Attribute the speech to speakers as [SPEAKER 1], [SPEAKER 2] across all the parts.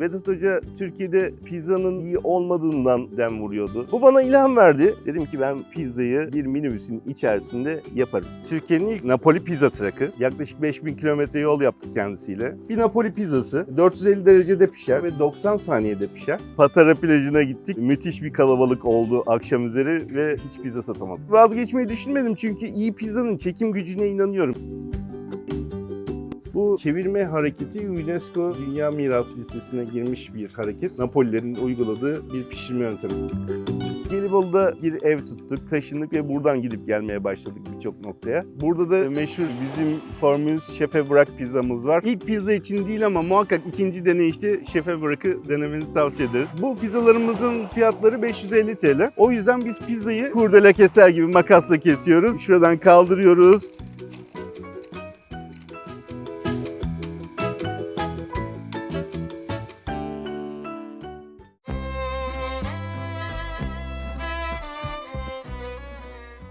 [SPEAKER 1] Vedat Hoca Türkiye'de pizzanın iyi olmadığından dem vuruyordu. Bu bana ilham verdi. Dedim ki ben pizzayı bir minibüsün içerisinde yaparım. Türkiye'nin ilk Napoli pizza trakı. Yaklaşık 5000 kilometre yol yaptık kendisiyle. Bir Napoli pizzası 450 derecede pişer ve 90 saniyede pişer. Patara plajına gittik. Müthiş bir kalabalık oldu akşam üzeri ve hiç pizza satamadık. Vazgeçmeyi düşünmedim çünkü iyi pizzanın çekim gücüne inanıyorum. Bu çevirme hareketi UNESCO Dünya Miras Listesi'ne girmiş bir hareket. Napolilerin uyguladığı bir pişirme yöntemi. Gelibolu'da bir ev tuttuk, taşındık ve buradan gidip gelmeye başladık birçok noktaya. Burada da meşhur bizim formülümüz şefe bırak pizzamız var. İlk pizza için değil ama muhakkak ikinci deneyişte şefe bırakı denemenizi tavsiye ederiz. Bu pizzalarımızın fiyatları 550 TL. O yüzden biz pizzayı kurdele keser gibi makasla kesiyoruz. Şuradan kaldırıyoruz.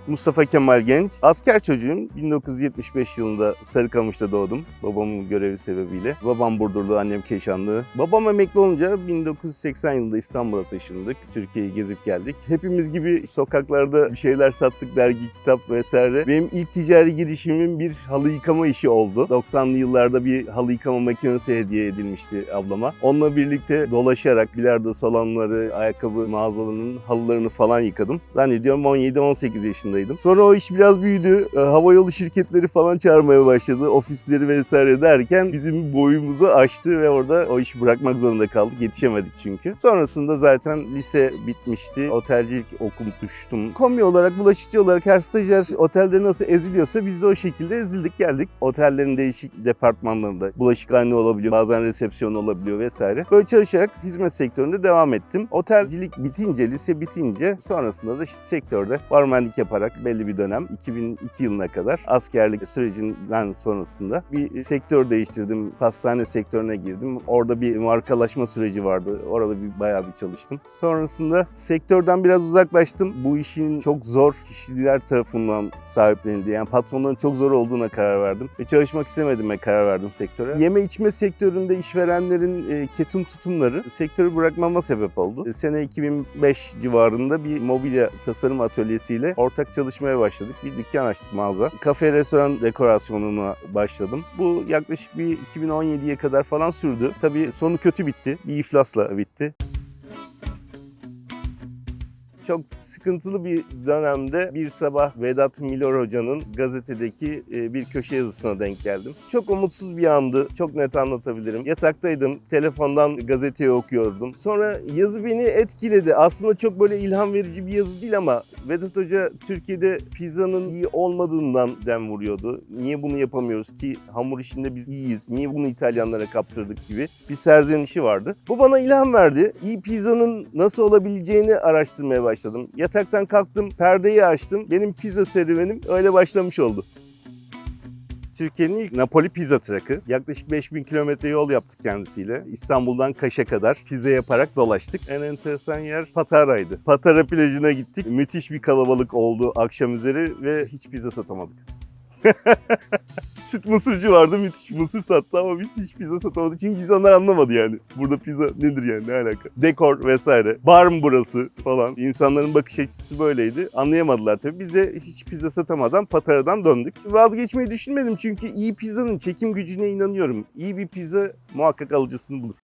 [SPEAKER 1] Mustafa Kemal Genç. Asker çocuğum. 1975 yılında Sarıkamış'ta doğdum. Babamın görevi sebebiyle. Babam Burdurlu, annem Keşanlı. Babam emekli olunca 1980 yılında İstanbul'a taşındık. Türkiye'yi gezip geldik. Hepimiz gibi sokaklarda bir şeyler sattık. Dergi, kitap vesaire. Benim ilk ticari girişimim bir halı yıkama işi oldu. 90'lı yıllarda bir halı yıkama makinesi hediye edilmişti ablama. Onunla birlikte dolaşarak bilardo salonları, ayakkabı mağazalarının halılarını falan yıkadım. Zannediyorum 17-18 yaşındaydım. Sonra o iş biraz büyüdü. E, Havayolu şirketleri falan çağırmaya başladı. Ofisleri vesaire derken bizim boyumuzu aştı ve orada o işi bırakmak zorunda kaldık. Yetişemedik çünkü. Sonrasında zaten lise bitmişti. Otelcilik okumuştum. Komi olarak, bulaşıkçı olarak her stajyer otelde nasıl eziliyorsa biz de o şekilde ezildik geldik. Otellerin değişik departmanlarında bulaşıkhane olabiliyor, bazen resepsiyon olabiliyor vesaire. Böyle çalışarak hizmet sektöründe devam ettim. Otelcilik bitince, lise bitince sonrasında da sektörde barmenlik yaparak belli bir dönem 2002 yılına kadar askerlik sürecinden sonrasında bir sektör değiştirdim. Pastane sektörüne girdim. Orada bir markalaşma süreci vardı. Orada bir bayağı bir çalıştım. Sonrasında sektörden biraz uzaklaştım. Bu işin çok zor kişiler tarafından sahiplenildiği yani patronların çok zor olduğuna karar verdim. Ve çalışmak istemediğime karar verdim sektöre. Yeme içme sektöründe işverenlerin e, ketum tutumları sektörü bırakmama sebep oldu. E, Sene 2005 civarında bir mobilya tasarım atölyesiyle ortak çalışmaya başladık. Bir dükkan açtık mağaza. Kafe restoran dekorasyonuna başladım. Bu yaklaşık bir 2017'ye kadar falan sürdü. Tabii sonu kötü bitti. Bir iflasla bitti. Çok sıkıntılı bir dönemde bir sabah Vedat Milor Hoca'nın gazetedeki e, bir köşe yazısına denk geldim. Çok umutsuz bir andı, çok net anlatabilirim. Yataktaydım, telefondan gazeteyi okuyordum. Sonra yazı beni etkiledi. Aslında çok böyle ilham verici bir yazı değil ama Vedat Hoca Türkiye'de pizzanın iyi olmadığından dem vuruyordu. Niye bunu yapamıyoruz ki hamur işinde biz iyiyiz, niye bunu İtalyanlara kaptırdık gibi bir serzenişi vardı. Bu bana ilham verdi. İyi pizzanın nasıl olabileceğini araştırmaya başladım. Yataktan kalktım, perdeyi açtım. Benim pizza serüvenim öyle başlamış oldu. Türkiye'nin ilk Napoli pizza trakı. Yaklaşık 5000 kilometre yol yaptık kendisiyle. İstanbul'dan Kaş'a kadar pizza yaparak dolaştık. En enteresan yer Patara'ydı. Patara plajına gittik. Müthiş bir kalabalık oldu akşam üzeri ve hiç pizza satamadık. Süt mısırcı vardı müthiş mısır sattı ama biz hiç pizza satamadık çünkü insanlar anlamadı yani. Burada pizza nedir yani ne alaka? Dekor vesaire. Bar mı burası falan. İnsanların bakış açısı böyleydi. Anlayamadılar tabii. Biz de hiç pizza satamadan Patara'dan döndük. Vazgeçmeyi düşünmedim çünkü iyi pizzanın çekim gücüne inanıyorum. İyi bir pizza muhakkak alıcısını bulur.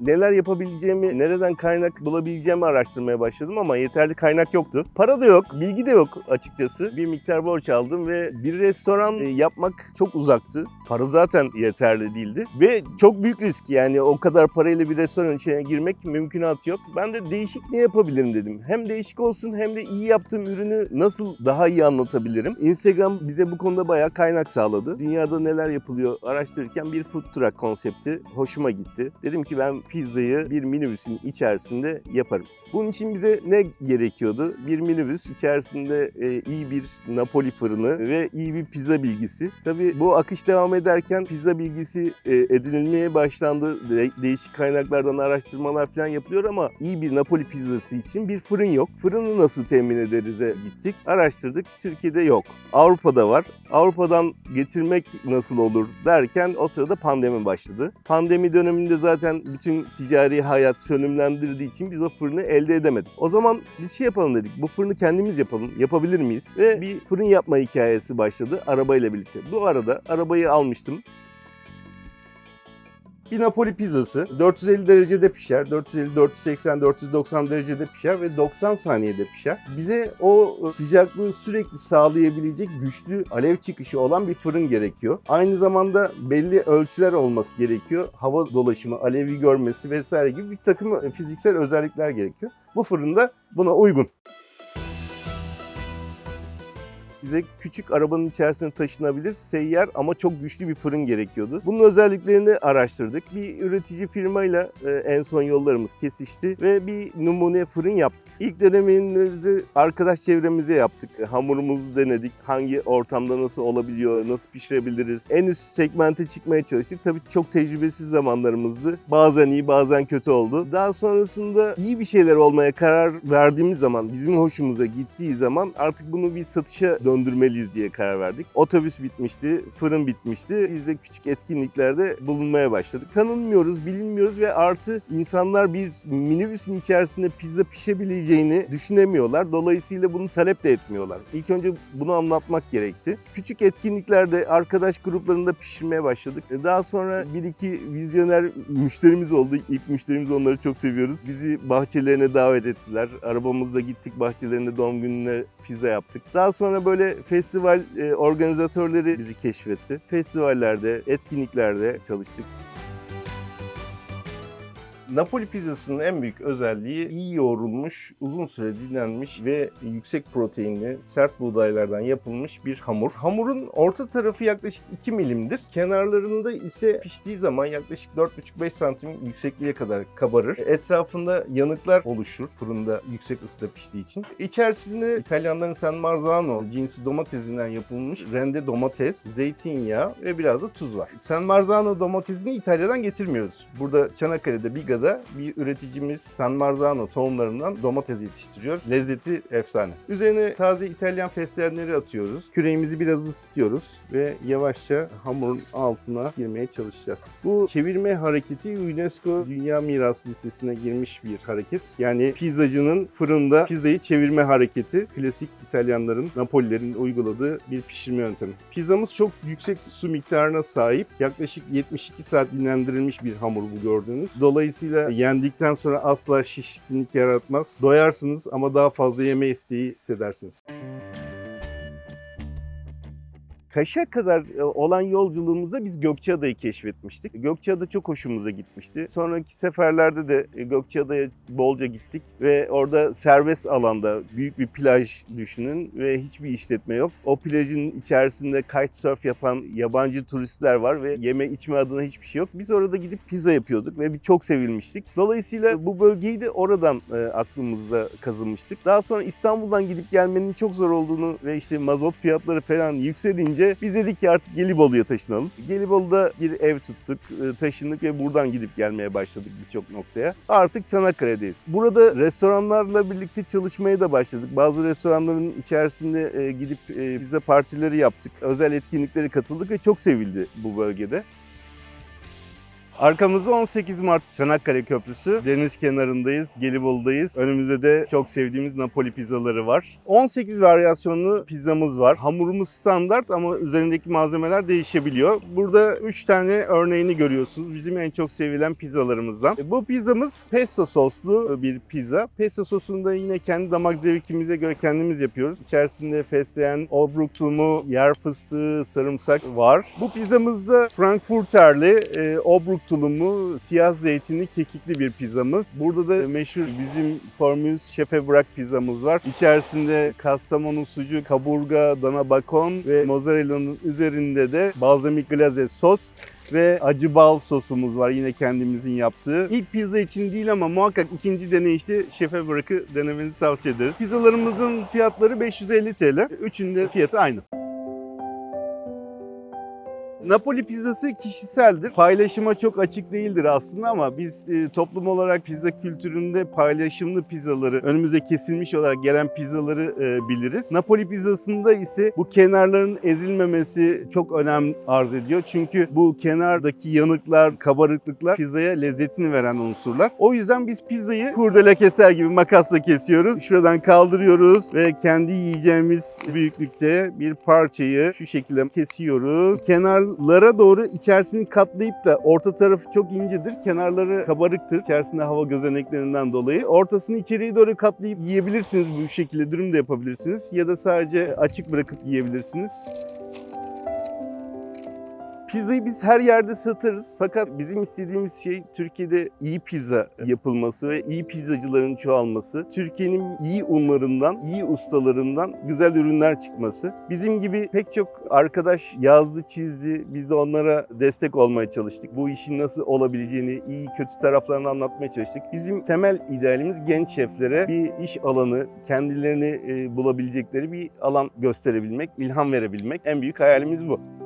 [SPEAKER 1] Neler yapabileceğimi, nereden kaynak bulabileceğimi araştırmaya başladım ama yeterli kaynak yoktu. Para da yok, bilgi de yok açıkçası. Bir miktar borç aldım ve bir restoran e, yapmak çok uzaktı. Para zaten yeterli değildi ve çok büyük risk yani o kadar parayla bir restoran içine girmek mümkünatı yok. Ben de değişik ne yapabilirim dedim. Hem değişik olsun hem de iyi yaptığım ürünü nasıl daha iyi anlatabilirim. Instagram bize bu konuda bayağı kaynak sağladı. Dünyada neler yapılıyor araştırırken bir food truck konsepti hoşuma gitti. Dedim ki ben pizzayı bir minibüsün içerisinde yaparım. Bunun için bize ne gerekiyordu? Bir minibüs içerisinde e, iyi bir Napoli fırını ve iyi bir pizza bilgisi. Tabii bu akış devam ederken pizza bilgisi e, edinilmeye başlandı. De- değişik kaynaklardan araştırmalar falan yapılıyor ama iyi bir Napoli pizzası için bir fırın yok. Fırını nasıl temin ederiz'e gittik. Araştırdık. Türkiye'de yok. Avrupa'da var Avrupa'dan getirmek nasıl olur derken o sırada pandemi başladı. Pandemi döneminde zaten bütün ticari hayat sönümlendirdiği için biz o fırını elde edemedik. O zaman biz şey yapalım dedik. Bu fırını kendimiz yapalım. Yapabilir miyiz? Ve bir fırın yapma hikayesi başladı arabayla birlikte. Bu arada arabayı almıştım. Bir Napoli pizzası 450 derecede pişer. 450, 480, 490 derecede pişer ve 90 saniyede pişer. Bize o sıcaklığı sürekli sağlayabilecek güçlü alev çıkışı olan bir fırın gerekiyor. Aynı zamanda belli ölçüler olması gerekiyor. Hava dolaşımı, alevi görmesi vesaire gibi bir takım fiziksel özellikler gerekiyor. Bu fırında buna uygun. Bize küçük arabanın içerisine taşınabilir, seyyar ama çok güçlü bir fırın gerekiyordu. Bunun özelliklerini araştırdık. Bir üretici firmayla e, en son yollarımız kesişti ve bir numune fırın yaptık. İlk denemelerimizi arkadaş çevremize yaptık. Hamurumuzu denedik. Hangi ortamda nasıl olabiliyor, nasıl pişirebiliriz. En üst segmente çıkmaya çalıştık. Tabii çok tecrübesiz zamanlarımızdı. Bazen iyi, bazen kötü oldu. Daha sonrasında iyi bir şeyler olmaya karar verdiğimiz zaman, bizim hoşumuza gittiği zaman artık bunu bir satışa döndürmeliyiz diye karar verdik. Otobüs bitmişti, fırın bitmişti. Biz de küçük etkinliklerde bulunmaya başladık. Tanınmıyoruz, bilinmiyoruz ve artı insanlar bir minibüsün içerisinde pizza pişebileceğini düşünemiyorlar. Dolayısıyla bunu talep de etmiyorlar. İlk önce bunu anlatmak gerekti. Küçük etkinliklerde arkadaş gruplarında pişirmeye başladık. Daha sonra bir iki vizyoner müşterimiz oldu. İlk müşterimiz onları çok seviyoruz. Bizi bahçelerine davet ettiler. Arabamızla gittik bahçelerinde doğum gününe pizza yaptık. Daha sonra böyle festival e, organizatörleri bizi keşfetti. Festivallerde, etkinliklerde çalıştık. Napoli pizzasının en büyük özelliği iyi yoğrulmuş, uzun süre dinlenmiş ve yüksek proteinli, sert buğdaylardan yapılmış bir hamur. Hamurun orta tarafı yaklaşık 2 milimdir. Kenarlarında ise piştiği zaman yaklaşık 4,5-5 santim yüksekliğe kadar kabarır. Etrafında yanıklar oluşur fırında yüksek ısıda piştiği için. İçerisinde İtalyanların San Marzano cinsi domatesinden yapılmış rende domates, zeytinyağı ve biraz da tuz var. San Marzano domatesini İtalya'dan getirmiyoruz. Burada Çanakkale'de Biga'da bir üreticimiz San Marzano tohumlarından domates yetiştiriyor. Lezzeti efsane. Üzerine taze İtalyan fesleğenleri atıyoruz. Küreğimizi biraz ısıtıyoruz ve yavaşça hamurun altına girmeye çalışacağız. Bu çevirme hareketi UNESCO Dünya Miras Listesi'ne girmiş bir hareket. Yani pizzacının fırında pizzayı çevirme hareketi. Klasik İtalyanların, Napolilerin uyguladığı bir pişirme yöntemi. Pizzamız çok yüksek su miktarına sahip. Yaklaşık 72 saat dinlendirilmiş bir hamur bu gördüğünüz. Dolayısıyla yendikten sonra asla şişkinlik yaratmaz. Doyarsınız ama daha fazla yeme isteği hissedersiniz. Kaş'a kadar e, olan yolculuğumuzda biz Gökçeada'yı keşfetmiştik. Gökçeada çok hoşumuza gitmişti. Sonraki seferlerde de e, Gökçeada'ya bolca gittik ve orada serbest alanda büyük bir plaj düşünün ve hiçbir işletme yok. O plajın içerisinde kitesurf yapan yabancı turistler var ve yeme içme adına hiçbir şey yok. Biz orada gidip pizza yapıyorduk ve çok sevilmiştik. Dolayısıyla bu bölgeyi de oradan e, aklımızda kazınmıştık. Daha sonra İstanbul'dan gidip gelmenin çok zor olduğunu ve işte mazot fiyatları falan yükselince biz dedik ki artık Gelibolu'ya taşınalım. Gelibolu'da bir ev tuttuk, e, taşındık ve buradan gidip gelmeye başladık birçok noktaya. Artık Çanakkale'deyiz. Burada restoranlarla birlikte çalışmaya da başladık. Bazı restoranların içerisinde e, gidip e, pizza partileri yaptık. Özel etkinliklere katıldık ve çok sevildi bu bölgede. Arkamızda 18 Mart Çanakkale Köprüsü. Deniz kenarındayız, Gelibolu'dayız. Önümüzde de çok sevdiğimiz Napoli pizzaları var. 18 varyasyonlu pizzamız var. Hamurumuz standart ama üzerindeki malzemeler değişebiliyor. Burada 3 tane örneğini görüyorsunuz. Bizim en çok sevilen pizzalarımızdan. Bu pizzamız pesto soslu bir pizza. Pesto sosunu da yine kendi damak zevkimize göre kendimiz yapıyoruz. İçerisinde fesleğen, obruk tumu, yer fıstığı, sarımsak var. Bu pizzamızda Frankfurterli e, obruk tulumu, siyah zeytinli, kekikli bir pizzamız. Burada da meşhur bizim Formül's Şefe Bırak pizzamız var. İçerisinde kastamonu sucuk, kaburga, dana bakon ve mozzarella'nın üzerinde de balzamik glaze sos ve acı bal sosumuz var yine kendimizin yaptığı. İlk pizza için değil ama muhakkak ikinci deneyişte şefe bırakı denemenizi tavsiye ederiz. Pizzalarımızın fiyatları 550 TL. Üçünün de fiyatı aynı. Napoli pizzası kişiseldir. Paylaşıma çok açık değildir aslında ama biz e, toplum olarak pizza kültüründe paylaşımlı pizzaları, önümüze kesilmiş olarak gelen pizzaları e, biliriz. Napoli pizzasında ise bu kenarların ezilmemesi çok önem arz ediyor. Çünkü bu kenardaki yanıklar, kabarıklıklar pizzaya lezzetini veren unsurlar. O yüzden biz pizzayı kurdele keser gibi makasla kesiyoruz. Şuradan kaldırıyoruz ve kendi yiyeceğimiz büyüklükte bir parçayı şu şekilde kesiyoruz. Kenarlara doğru içerisini katlayıp da orta tarafı çok incedir. Kenarları kabarıktır. İçerisinde hava gözeneklerinden dolayı. Ortasını içeriye doğru katlayıp yiyebilirsiniz bu şekilde dürüm de yapabilirsiniz. Ya da sadece açık bırakıp yiyebilirsiniz. Pizzayı biz her yerde satarız. Fakat bizim istediğimiz şey Türkiye'de iyi pizza yapılması ve iyi pizzacıların çoğalması. Türkiye'nin iyi unlarından, iyi ustalarından güzel ürünler çıkması. Bizim gibi pek çok arkadaş yazdı, çizdi. Biz de onlara destek olmaya çalıştık. Bu işin nasıl olabileceğini, iyi kötü taraflarını anlatmaya çalıştık. Bizim temel idealimiz genç şeflere bir iş alanı, kendilerini e, bulabilecekleri bir alan gösterebilmek, ilham verebilmek. En büyük hayalimiz bu.